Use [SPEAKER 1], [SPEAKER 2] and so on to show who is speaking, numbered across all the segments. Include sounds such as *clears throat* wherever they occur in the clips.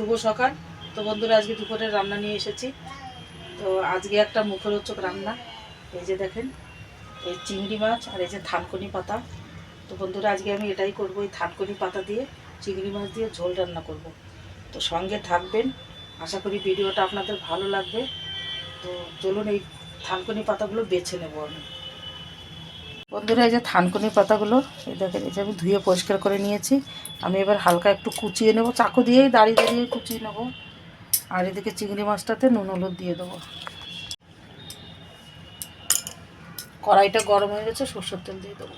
[SPEAKER 1] শুভ সকাল। তো বন্ধুরা, আজকে দুপুরে রান্না নিয়ে এসেছি। তো আজকে একটা মুখরোচক রান্না। এই যে দেখেন, এই চিংড়ি মাছ আর এই যে থানকুনি পাতা। তো বন্ধুরা, আজকে আমি এটাই করব, এই থানকুনি পাতা দিয়ে, চিংড়ি মাছ দিয়ে ঝোল রান্না করব। তো সঙ্গে থাকবেন। আশা করি ভিডিওটা আপনাদের ভালো লাগবে। তো চলুন এই থানকুনি পাতাগুলো বেছে নেব আমি। বন্ধুরা, এই যে থানকুনি পাতাগুলো, এই দেখেন, এই যে আমি ধুয়ে পরিষ্কার করে নিয়েছি। আমি এবার হালকা একটু কুচিয়ে নেব, চাকু দিয়েই দাঁড়িয়ে দাঁড়িয়ে কুচিয়ে নেব। আর এদিকে চিংড়ি মাছটাতে নুন, হলুদ দিয়ে দেবো। কড়াইটা গরম হয়ে গেছে, সর্ষের তেল দিয়ে দেবো।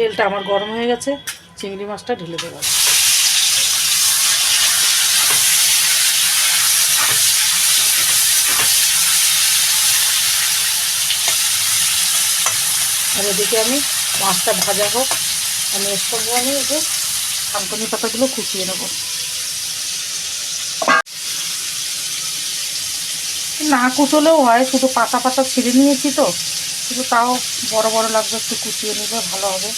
[SPEAKER 1] তেলটা আমার গরম হয়ে গেছে, চিংড়ি মাছটা ঢেলে দেবো। আর এদিকে আমি মাছটা ভাজা হোক, আমি এর আমি এই যে থানকুনি পাতাগুলো কুচিয়ে নেব। না কুচলেও হয়, শুধু পাতা পাতা ছিঁড়ে নিয়েছি তো, শুধু তাও বড় বড় লাগবে, একটু কুচিয়ে নিলে ভালো হবে।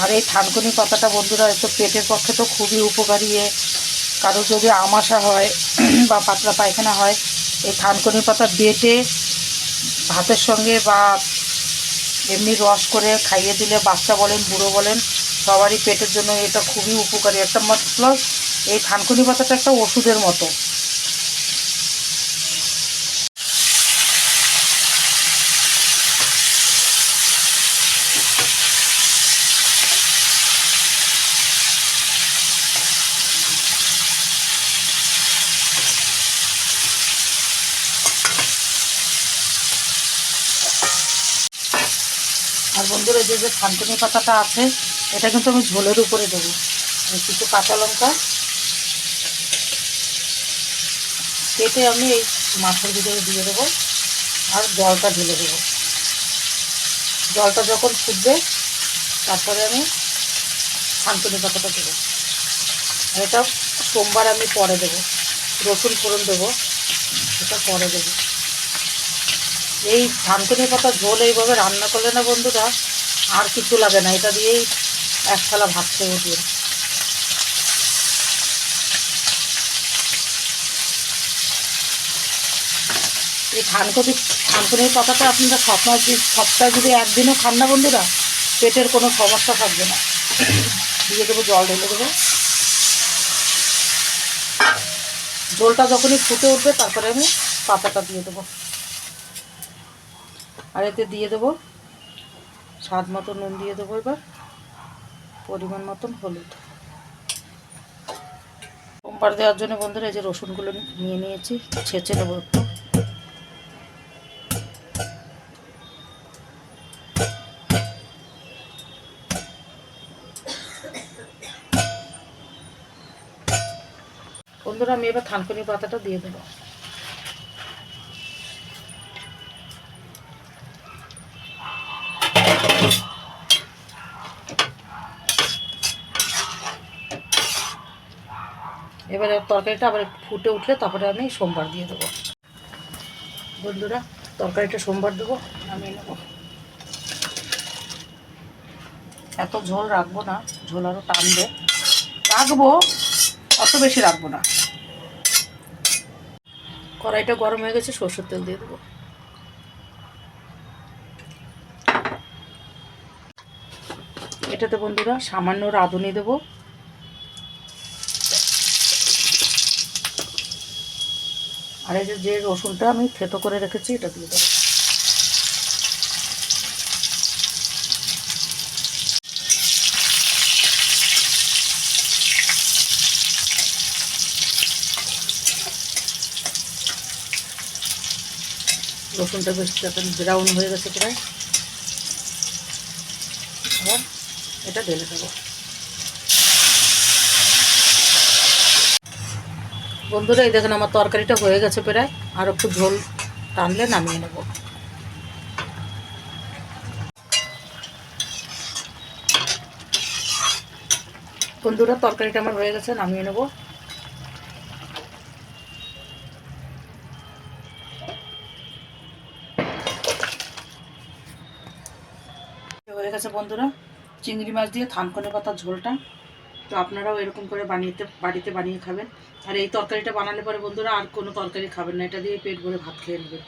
[SPEAKER 1] আর এই থানকুনি পাতাটা বন্ধুরা একটু পেটের পক্ষে তো খুবই উপকারী এ। কারও যদি আমাশা হয় *clears throat* বা পাতলা পায়খানা হয়, এই থানকুনি পাতা বেটে ভাতের সঙ্গে বা এমনি রস করে খাইয়ে দিলে বাচ্চা বলেন, বুড়ো বলেন, সবারই পেটের জন্য এটা খুবই উপকারী। একটা প্লাস এই থানকুনি পাতাটা একটা ওষুধের মতো আর বন্ধুরা যে যে থানকুনি পাতাটা আছে, এটা কিন্তু আমি ঝোলের উপরে দেবো। কিছু কাঁচা লঙ্কা। কেটে আমি এই মাছের ভিতরে দিয়ে দেবো আর জলটা ঢেলে দেবো। জলটা যখন ফুটবে, তারপরে আমি থানকুনি পাতাটা দেবো। আর এটা সোমবার আমি পরে দেবো। রসুন ফোড়ন দেবো। এটা পরে দেবো। এই থানকুনি পাতা ঝোল এইভাবে রান্না করলে না বন্ধুরা আর কিছু লাগে না, এটা দিয়েই এক থালা ভাত খেয়ে উঠবে এই থানকুনি থানকুনির পাতাটা আপনারা সপ্তাহ সপ্তাহে যদি একদিনও খান না বন্ধুরা, পেটের কোনো সমস্যা থাকবে না। দিয়ে দেবো জল, ঢেলে দেবো। জলটা যখনই ফুটে উঠবে, তারপরে আমি পাতাটা দিয়ে দেবো। আর এতে দিয়ে দেবো স্বাদ মতো নুন দিয়ে দেবো এবার। পরিমাণ মতন হলুদ। সোমবার দেওয়ার জন্য বন্ধুরা এই যে রসুনগুলো নিয়ে নিয়েছি, ছেঁচে নেব একটু। বন্ধুরা আমি এবার থানকুনি পাতাটা দিয়ে দেবো। এবারে তরকারিটা আবার ফুটে উঠলে তারপরে আমি সোমবার দিয়ে দেবো। বন্ধুরা, তরকারিটা সোমবার দেবো, নামিয়ে নেব। এত ঝোল রাখব না, ঝোল আরও টানবে। রাখব, অত বেশি রাখব না। কড়াইটা গরম হয়ে গেছে, সর্ষের তেল দিয়ে দেবো। এটাতে বন্ধুরা সামান্য রাঁধুনি দেবো। আর এই যে রসুনটা আমি থেতো করে রেখেছি, এটা দিয়ে দেবো। রসুনটা বেশ ব্রাউন হয়ে গেছে প্রায়। এবার এটা ঢেলে দেবো। বন্ধুরা, এই দেখেন আমার তরকারিটা হয়ে গেছে প্রায়। আর একটু ঝোল টানলে নামিয়ে নেব। বন্ধুরা, তরকারিটা আমার হয়ে গেছে, নামিয়ে নেব। হয়ে গেছে বন্ধুরা, চিংড়ি মাছ দিয়ে থানকনে পাতার ঝোলটা। তো আপনারাও এরকম করে বানিয়ে বাড়িতে বানিয়ে খাবেন। আর এই তরকারিটা বানালে পরে বন্ধুরা আর কোনো তরকারি খাবেন না, এটা দিয়ে পেট ভরে ভাত খেয়ে নেবেন।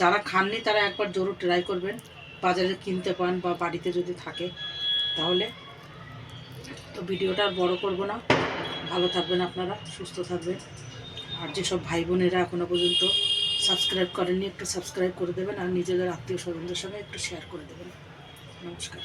[SPEAKER 1] যারা খাননি তারা একবার জরুর ট্রাই করবেন, বাজারে কিনতে পান বা বাড়িতে যদি থাকে, তাহলে তো ভিডিওটা আর বড় করব না। ভালো থাকবেন আপনারা, সুস্থ থাকবেন। আর যেসব ভাই বোনেরা এখনও পর্যন্ত সাবস্ক্রাইব করেননি, একটু সাবস্ক্রাইব করে দেবেন আর নিজেদের আত্মীয় স্বজনদের সঙ্গে একটু শেয়ার করে দেবেন। নমস্কার।